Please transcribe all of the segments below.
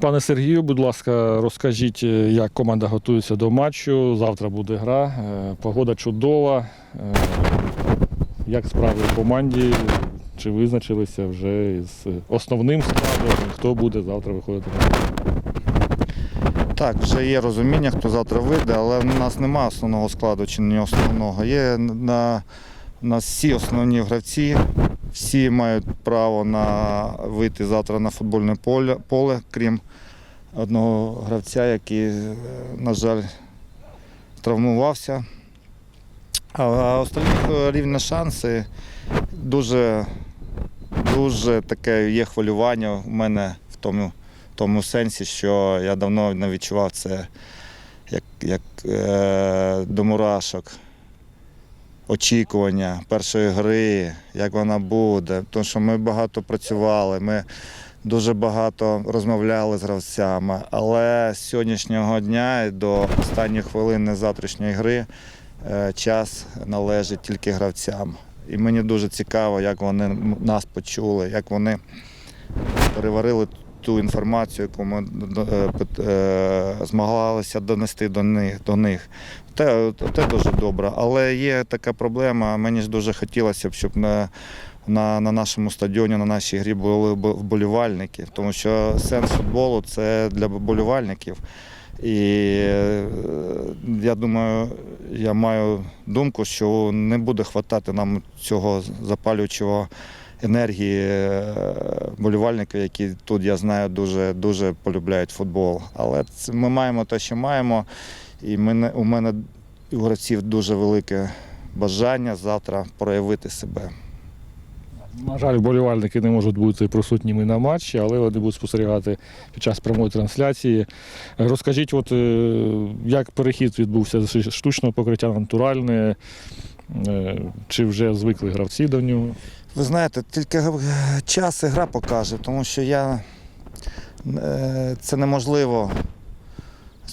Пане Сергію, будь ласка, розкажіть, е, як команда готується до матчу. Завтра буде гра, е, погода чудова. Е, Як справи в команді? Чи визначилися вже з основним складом? Хто буде завтра виходити? Так, вже є розуміння, хто завтра вийде, але в нас немає основного складу чи не основного. Є на у нас всі основні гравці, всі мають право на вийти завтра на футбольне поле, поле крім одного гравця, який, е, на жаль, травмувався. А остальних е, рівні шанси дуже, дуже таке є хвилювання у мене в тому в тому сенсі, що я давно не відчував це як, як е, до мурашок. Очікування першої гри, як вона буде. Тому що ми багато працювали, ми дуже багато розмовляли з гравцями. Але з сьогоднішнього дня до останньої хвилини завтрашньої гри е, час належить тільки гравцям. І мені дуже цікаво, як вони нас почули, як вони переварили ту інформацію, яку ми е, е, змагалися донести до них. До них. Те, те дуже добре. Але є така проблема. Мені ж дуже хотілося б, щоб на, на, на нашому стадіоні, на нашій грі були вболівальники, тому що сенс футболу це для вболівальників. І е, я думаю, я маю думку, що не буде хватати нам цього запалюючого енергії е, болівальників, які тут, я знаю, дуже, дуже полюбляють футбол. Але це, ми маємо те, що маємо, і мене, у мене у гравців дуже велике бажання завтра проявити себе. На жаль, вболівальники не можуть бути присутніми на матчі, але вони будуть спостерігати під час прямої трансляції. Розкажіть, от, е, як перехід відбувся з штучного покриття натуральне? Е, Чи вже звикли гравці до нього? Ви знаєте, тільки час і гра покаже, тому що я е, це неможливо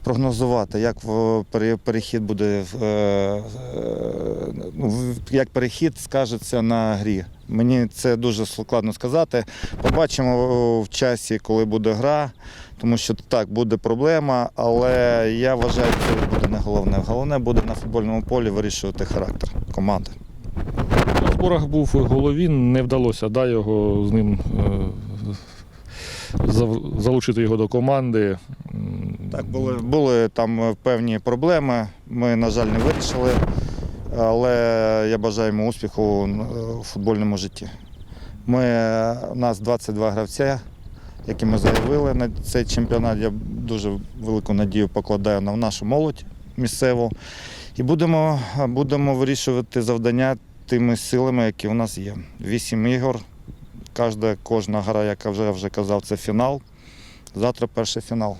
спрогнозувати, як перехід буде, е, ну, як перехід скажеться на грі. Мені це дуже складно сказати. Побачимо в часі, коли буде гра, тому що так буде проблема, але я вважаю, це буде не головне. Головне буде на футбольному полі вирішувати характер команди. На зборах був Головін, не вдалося да, його з ним е, залучити його до команди. Так, були, були там е, певні проблеми. Ми, на жаль, не вирішили, але я бажаю йому успіху е, у футбольному житті. Ми, е, у нас 22 гравця, які ми заявили на цей чемпіонат. Я дуже велику надію покладаю на нашу молодь місцеву. І будемо, будемо вирішувати завдання тими силами, які у нас є. Вісім ігор. Кожна, кожна гра, вже я вже казав, це фінал. Завтра перший фінал.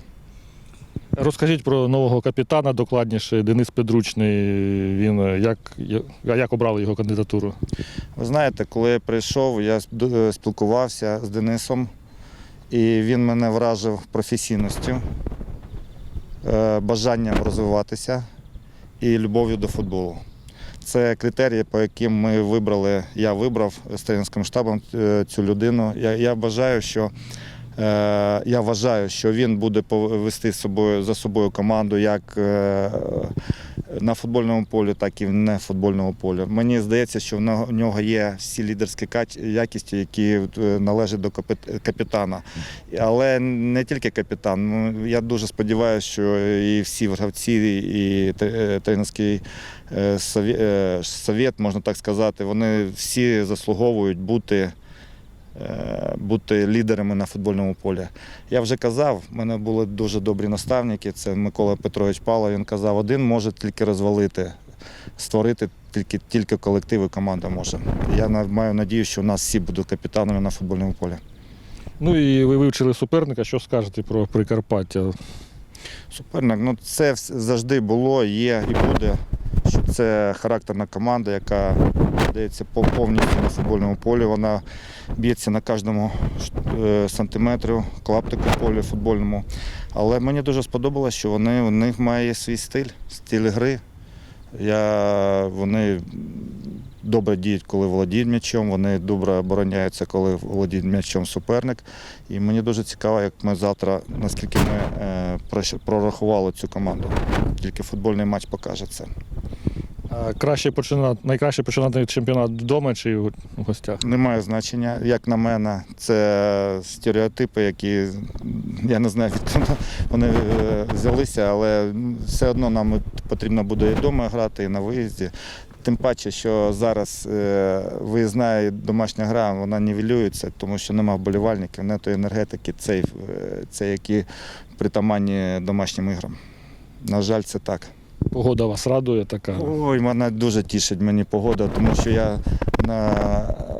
Розкажіть про нового капітана, докладніше Денис Педручний. Він е, як, як обрали його кандидатуру? Ви знаєте, коли я прийшов, я е, спілкувався з Денисом, і він мене вражив професійністю, е, бажанням розвиватися і любов'ю до футболу. Це критерії, по яким ми вибрали, я вибрав з тренерським штабом цю людину. Я, я бажаю, що я вважаю, що він буде вести собою за собою команду як е, на футбольному полі, так і в нефутбольному полі. Мені здається, що в нього- є всі лідерські якісті, які е, належать до капі- капітана. Але не тільки капітан. Ну, Я дуже сподіваюся, що і всі гравці, і е, тренерський е, е, совєт, можна так сказати, вони всі заслуговують бути. Е, Бути лідерами на футбольному полі. Я вже казав, в мене були дуже добрі наставники. Це Микола Петрович Павлов. Він казав, один може тільки розвалити, створити тільки, тільки колектив і команда може. Я маю надію, що у нас всі будуть капітанами на футбольному полі. Ну і ви вивчили суперника. Що скажете про Прикарпаття? Суперник, ну це завжди було, є і буде. Що це характерна команда, яка здається по- повністю на футбольному полі. Вона б'ється на кожному е, сантиметрі, клаптику полі футбольному. Але мені дуже сподобалось, що вони, у них має свій стиль, стиль гри. Я, вони добре діють, коли володіють м'ячом, вони добре обороняються, коли володіють м'ячом суперник. І мені дуже цікаво, як ми завтра, наскільки ми е, прорахували цю команду. Тільки футбольний матч покаже це. Краще починати, найкраще починати чемпіонат вдома чи в гостях? Немає значення, як на мене, це стереотипи, які я не знаю, відколи вони е, взялися, але все одно нам потрібно буде і вдома грати, і на виїзді. Тим паче, що зараз е, виїзна і домашня гра вона нівелюється, тому що немає вболівальників, не тої енергетики, цей, е, це які притаманні домашнім іграм. На жаль, це так. Погода вас радує така. Ой, мене дуже тішить мені погода, тому що я на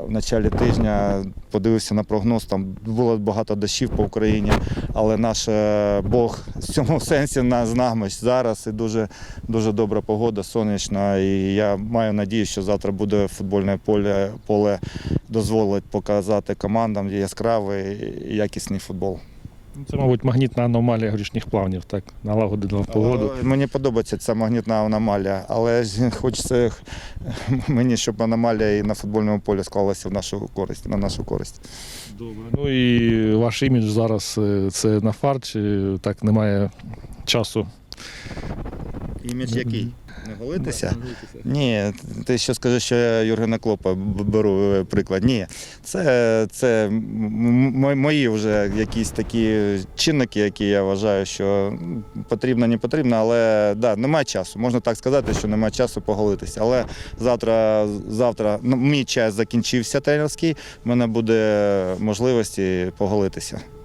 в началі тижня подивився на прогноз. Там було багато дощів по Україні, але наш е, Бог в цьому сенсі нас з нами зараз і дуже, дуже добра погода, сонячна. І я маю надію, що завтра буде футбольне поле, поле дозволить показати командам яскравий якісний футбол. Це, мабуть, магнітна аномалія горішніх плавнів, так, налагодила погоду. Е, Мені подобається ця магнітна аномалія, але хочеться мені, щоб аномалія і на футбольному полі склалася в нашу користь, на нашу користь. Добре. Ну і ваш імідж зараз е, це на фарт, так немає часу. Імідж який? Не голитися? Ні, ти що скажеш, що я Юргена Клопа беру е, приклад. Ні, це, це мої вже якісь такі чинники, які я вважаю, що потрібно, не потрібно, але да, немає часу. Можна так сказати, що немає часу поголитися. Але завтра, завтра ну, мій час закінчився тренерський, в мене буде можливості поголитися.